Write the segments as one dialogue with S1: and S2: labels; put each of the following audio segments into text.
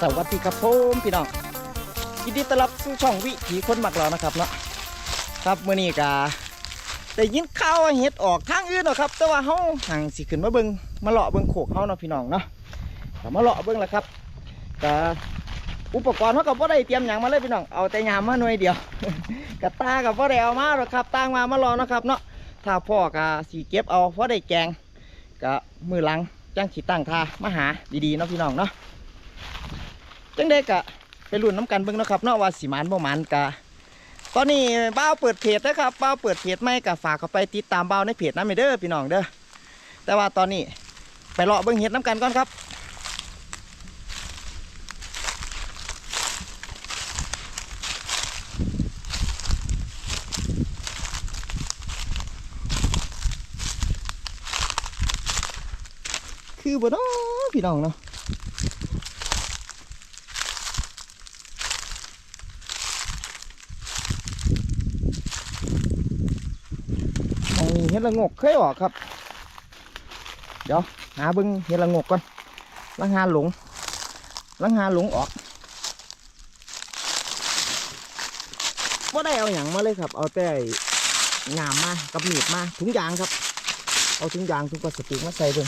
S1: สวัสดีครับผมพี่น้องยินดีต้อนรับสู่ช่องวิถีคนหมักเรานะครับเนาะครับเมื้อนี้ก็ได้ยินข่าวเฮ็ดออกทางอื่นเนาะครับ แต่ว่าเฮาห่างสิขึ้นมาเบิงมาเลาะเบิงโขกเฮาเนาะพี่น้องเนาะก็มาเลาะเบิงแหละครับก็อุปกรณ์เฮาก็บ่ได้เตรียมหยังมาเลยพี่น้องเอาแต่ยามมาหน่วยเดียวกระตาก็บ่ได้เอามาหรอกครับตั้งมามารอเนาะครับเนาะถ้าพ่อก็สิเก็บเอาพอได้แกงก็มือหลังจังสิตั้งทามาหาดีๆเนาะพี่น้องเนาะ จังได้กะไปรุ่นน้ำกันเบิ่งนะครับนาะว่าสิหมานบ่มานกะตอนนี้บ้าวเปิดเพจนะครับบ้าวเปิดเพจไม่กะฝากเข้าไปติดตามบ้าวในเพจนั้นไปเด้อพี่น้องเด้อแต่ว่าตอนนี้ไปเลาะเบิ่งเห็ดน้ำกันก่อนครับคือบ่นาะพี่น้องเนาะ มองเห็ดละงกเคยออกครับ เดี๋ยวหาเบิ้งเห็ดละงกก่อนลังหาหลงลังหาหลงออกว่าได้เอาอย่างมาเลยครับ เอาแต่งามมากับมีดมาถุงยางครับ เอาถุงยางถุงพลาสติกมาใส่เบิ่ง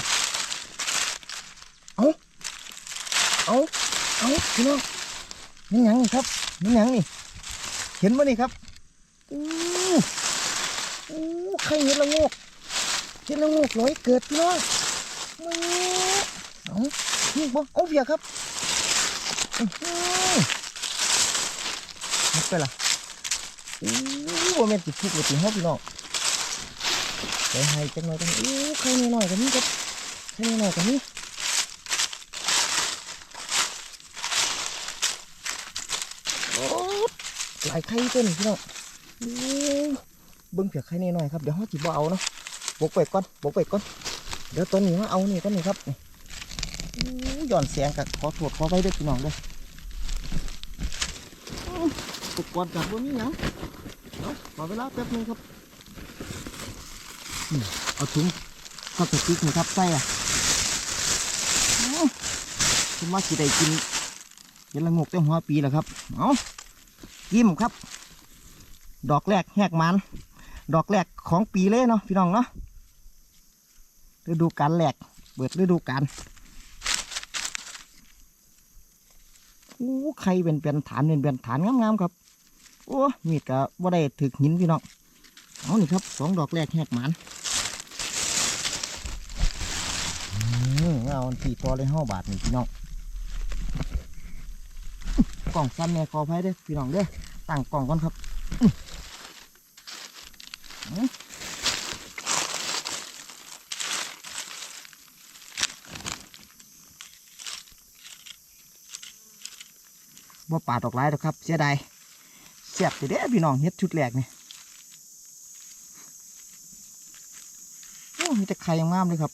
S1: เอาเอาเอาพี่น้องนี่ยังนี่ครับนี่ยังนี่ เห็นมั้นี่ครับอู้ โอ้ใครเห็นละงกเห็นละงกร้อยเกิดพี่น้องมึงเอานี่บ่เอาเบียครับนับไปละโอ้ว่าแม่นติดทุกว่าติดห้องพี่น้องไปให้จังหน่อยกันโอ้ใครหน้อยกันนี่ครับใครหน้อยกันนี่โอ้หลายไข่ตัวนี่พี่น้องโอ้ เบิ้งเผียกไข่นิดหน่อยครับเดี๋ยวเขาจีบเอาเนาะบกไปก่อนบกไปก่อนเดี๋ยวตัวนี้มาเอานี่ตัวนี้ครับหย่อนเสียงกับขอโทษขอไว้ด้วยพี่น้องเด้วยอุปกรณ์กับพวกนี้ยังเนาะขอเวลาแป๊บนึงครับเอาถุงพลาสติกนี่ครับใส่อะคุณว่าสิได้กินเห็นละงกแต่หัวปีแล้วครับ เอายิ้มครับ ดอกแรกแหกมัน ดอกแรกของปีเลยเนาะพี่น้องเนาะฤดูกาลแรกเปิดฤดูกาลอู้ไข่เป็นเป็นฐานเป็นเป็นฐานงามๆครับ โอ้มีดก็บ่ได้ถึกหินพี่น้องเอานี่ครับสองดอกแรกแหกมันอืมเอาตีตัวเลยห้าบาทนี่พี่น้องกล่องซ้ำแน่คอไพ่เด้อพี่น้องเด้อตั้งกล่องก่อนครับ บ่ปาดอกหลายดอกครับ เสียดายเสียบเด้พี่น้องเฮ็ดชุดแรกนี่โอ้มีแต่ไข่งามเลยครับ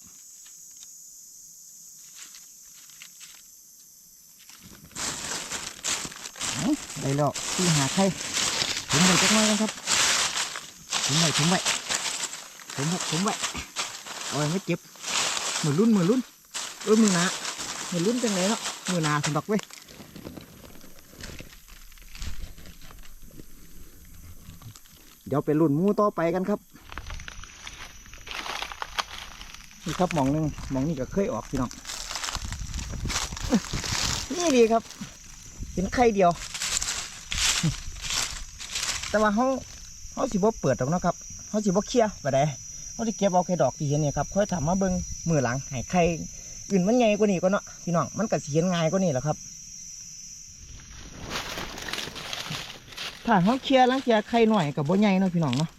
S1: ได้แล้วที่หาไข่ถุงไว้จักหน่อยกันครับถุงไว้ถุงไว้ถุงไว้ถุงไว้เอาไว้ไม่เจ็บเหมือรุ่นมือรุ่นเออมือหนาเหมือรุ่นจังไหนเนาะมือหนาสำดอกเว้ย ดี๋ยวไปรุ่นมูต่อไปกันครับ นี่ครับมองหนึงมองนี่ก็เคยออกพี่น้องนี่ดีครับ เป็นไข่เดียว แต่ว่าเขาเขาสิบ่เปิดหรอกเนะครับเขาสิบ่เคลียร์ไปได้เขาจะเก็บเอาแค่ดอกที่เห็นเนี่ยครับค่อยถามมาเบิ้งมือหลังให้ไข่อื่นมันใหญ่กว่านี้ก็เนาะพี่น้องมันก็สิเห็นง่ายกว่านี้แหละครับ ถ้าเขาเคลียร์ล้วเคลียร์ไข่หน่อยกับบ่ใหญ่เนาะพี่น้องเนาะ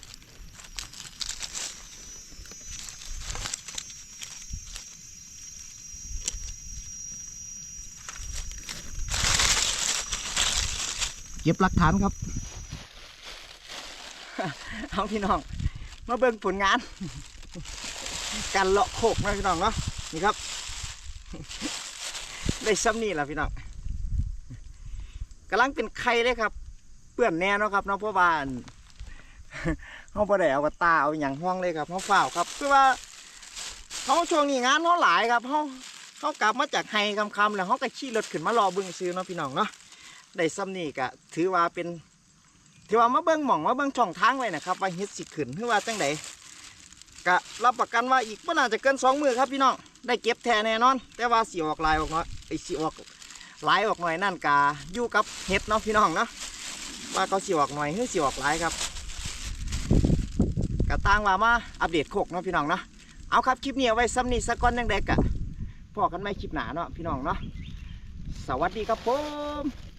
S1: เก็บหลักฐานครับ เอาพี่น้อง มาเบิ่งผลงาน การเลาะโคกนะพี่น้องเนาะ นี่ครับ ได้ซ้ำนี่แหละพี่น้องกำลังเป็นไข่เลยครับ เปื้อนแน่เนาะครับเนาะพราะว่าอั่นเขาบ่ได้เอากระตาเอาอย่างห้องเลยครับเขาเฝ้าวครับคือว่าเขาช่วงนี้งานเขาหลายครับเขาเขากลับมาจากไฮคำๆแล้วเขาก็ขี่รถขึ้นมารอเบิ้งซื้อเนาะพี่น้องเนาะได้ซ้ำนี่ก็ถือว่าเป็นถือว่ามาเบิ้งหม่องมาเบิ้งช่องทางไว้นะครับว่าเฮ็ดสิขึ้นหรือว่าจังไดก็รับประกันว่าอีกไม่น่าจะเกินสองมือครับพี่น้องได้เก็บแท้แน่นอน แต่ว่าสีออกลายออกน้อยไอสีออกลายออกหน่อยนั่นกาอยู่กับเฮ็ดเนาะพี่น้องเนาะ ว่าเขาสีออกหน่อยหรือสีออกหลายครับกระต่างว่ามาอัปเดตโคกเนาะพี่น้องเนาะเอาครับคลิปนี้เอาไว้ซ้ำนี่สักก้อนยังเดกะพอกันไม่คลิปหนาเนาะพี่น้องเนาะสวัสดีครับผม